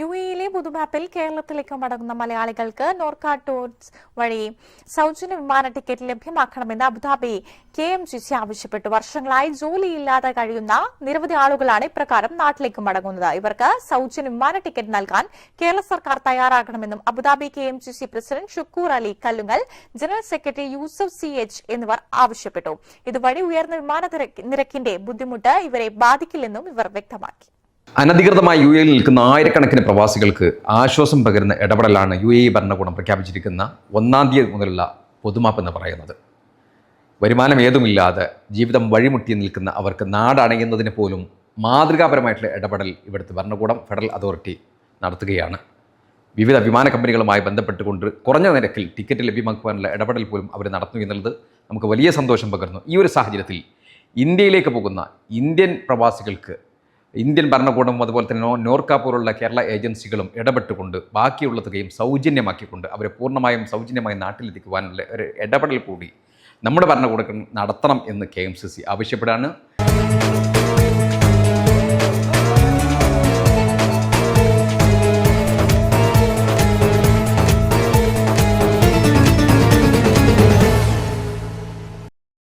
U എയിലെ പുതുമാപ്പിൽ കേരളത്തിലേക്ക് മടങ്ങുന്ന മലയാളികൾക്ക് നോർക്ക ടൂർസ് വഴി സൗജന്യ വിമാന ടിക്കറ്റ് ലഭ്യമാക്കണമെന്ന് Abu Dhabi K M G C ആവശ്യപ്പെട്ടു. വർഷങ്ങളായി ജോലിയില്ലാതെ കഴിയുന്ന നിരവധി ആളുകളാണ് ഇപ്രകാരം നാട്ടിലേക്ക് മടങ്ങുന്നത്. ഇവർക്ക് സൗജന്യ വിമാന ടിക്കറ്റ് നൽകാൻ കേരള സർക്കാർ തയ്യാറാകണമെന്നും Abu Dhabi K M G C president Shukoor Ali Kallungal general secretary Yusuf C H എന്നിവർ ആവശ്യപ്പെട്ടു. ഇതുവഴി ഉയർന്ന വിമാന നിരക്കിന്റെ ബുദ്ധിമുട്ട് ഇവരെ ബാധിക്കില്ലെന്നും ഇവർ വ്യക്തമാക്കി. അനധികൃതമായി യു എയിൽ നിൽക്കുന്ന ആയിരക്കണക്കിന് പ്രവാസികൾക്ക് ആശ്വാസം പകരുന്ന ഇടപെടലാണ് യു എ ഭരണകൂടം പ്രഖ്യാപിച്ചിരിക്കുന്ന ഒന്നാം തീയതി മുതലുള്ള പൊതുമാപ്പ് എന്ന് പറയുന്നത്. വരുമാനം ഏതുമില്ലാതെ ജീവിതം വഴിമുട്ടി നിൽക്കുന്ന അവർക്ക് നാടണയുന്നതിന് പോലും മാതൃകാപരമായിട്ടുള്ള ഇടപെടൽ ഇവിടുത്തെ ഭരണകൂടം ഫെഡറൽ അതോറിറ്റി നടത്തുകയാണ്. വിവിധ വിമാന കമ്പനികളുമായി ബന്ധപ്പെട്ടുകൊണ്ട് കുറഞ്ഞ നിരക്കിൽ ടിക്കറ്റ് ലഭ്യമാക്കുവാനുള്ള ഇടപെടൽ പോലും അവർ നടത്തുന്നു എന്നുള്ളത് നമുക്ക് വലിയ സന്തോഷം പകർന്നു ഈ ഒരു സാഹചര്യത്തിൽ ഇന്ത്യയിലേക്ക് പോകുന്ന ഇന്ത്യൻ പ്രവാസികൾക്ക് ഇന്ത്യൻ ഭരണകൂടവും അതുപോലെ തന്നെ നോർക്ക പോലുള്ള കേരള ഏജൻസികളും ഇടപെട്ടുകൊണ്ട് ബാക്കിയുള്ള തുകയും സൗജന്യമാക്കിക്കൊണ്ട് അവരെ പൂർണമായും സൗജന്യമായി നാട്ടിലെത്തിക്കുവാനുള്ള ഒരു ഇടപെടൽ കൂടി നമ്മുടെ ഭരണകൂടം നടത്തണം എന്ന് കെ എം സി സി ആവശ്യപ്പെടാണ്.